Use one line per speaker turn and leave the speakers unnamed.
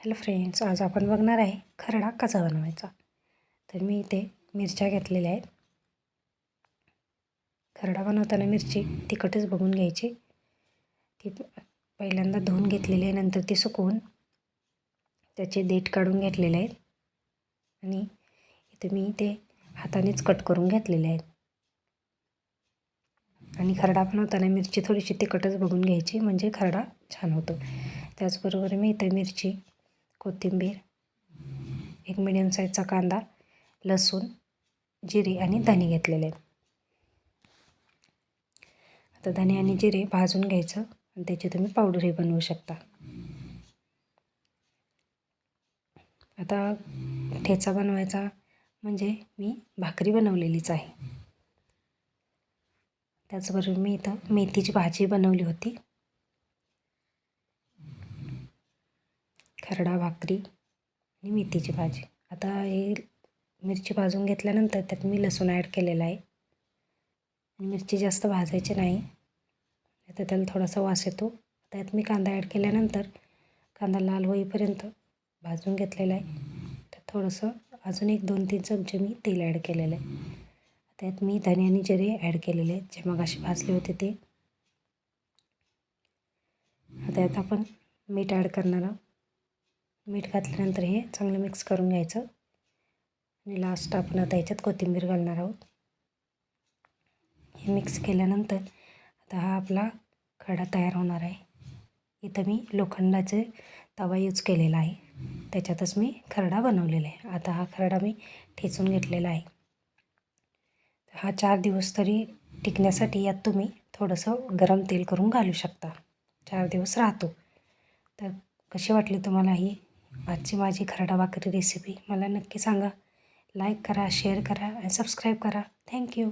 Hello friends आज आपण बघणार आहे खरडा कसा बनवायचा. तर मी इथे मिरच्या घेतलेल्या आहेत. खरडा बनवताना मिरची तिखटच बघून घ्यायची. ती पहिल्यांदा धुवून घेतलेली आहे नंतर ती सुकवून त्याचे देठ काढून घेतलेले आहेत. आणि इथे मी ते हातानेच कट करून घेतलेले आहेत. आणि खरडा बनवताना मिरची थोडीशी तिखटच बघून घ्यायची म्हणजे खरडा छान होतो. त्याचबरोबर मी इथे मिरची कोथिंबीर एक मिडियम साईजचा कांदा लसूण जिरे आणि धने घेतलेले आहेत. आता धने आणि जिरे भाजून घ्यायचं आणि त्याची तुम्ही पावडरही बनवू शकता. आता ठेचा बनवायचा म्हणजे मी भाकरी बनवलेलीच आहे. त्याचबरोबर मी इथं मेथीची भाजी बनवली होती. खरडा भाकरी आणि मेथीची भाजी. आता हे मिरची भाजून घेतल्यानंतर त्यात मी लसूण ॲड केलेला आहे. आणि मिरची जास्त भाजायची नाही. आता त्याला थोडासा वास येतो. त्यात मी कांदा ॲड केल्यानंतर कांदा लाल होईपर्यंत भाजून घेतलेला आहे. त्यात थोडंसं अजून एक दोन तीन चमचे मी तेल ॲड केलेलं आहे. त्यात मी धने आणि जिरे ॲड केलेले आहेत. जे मग असे भाजले होते ते. त्यात आपण मीठ ॲड करणार आहोत. मीठ घातल्यानंतर हे चांगलं मिक्स करून घ्यायचं. आणि लास्ट आपण आता याच्यात कोथिंबीर घालणार आहोत. हे मिक्स केल्यानंतर आता हा आपला खडा तयार होणार आहे. इथं मी लोखंडाचे तवा यूज केलेला आहे. त्याच्यातच मी खरडा बनवलेला आहे. आता हा खरडा मी ठेचून घेतलेला आहे. हा चार दिवस तरी टिकण्यासाठी यात तुम्ही थोडंसं गरम तेल करून घालू शकता. चार दिवस राहतो. तर कशी वाटली तुम्हाला ही आजची माझी खरडा भाकरी रेसिपी मला नक्की सांगा. लाईक करा शेअर करा आणि सबस्क्राईब करा. थँक्यू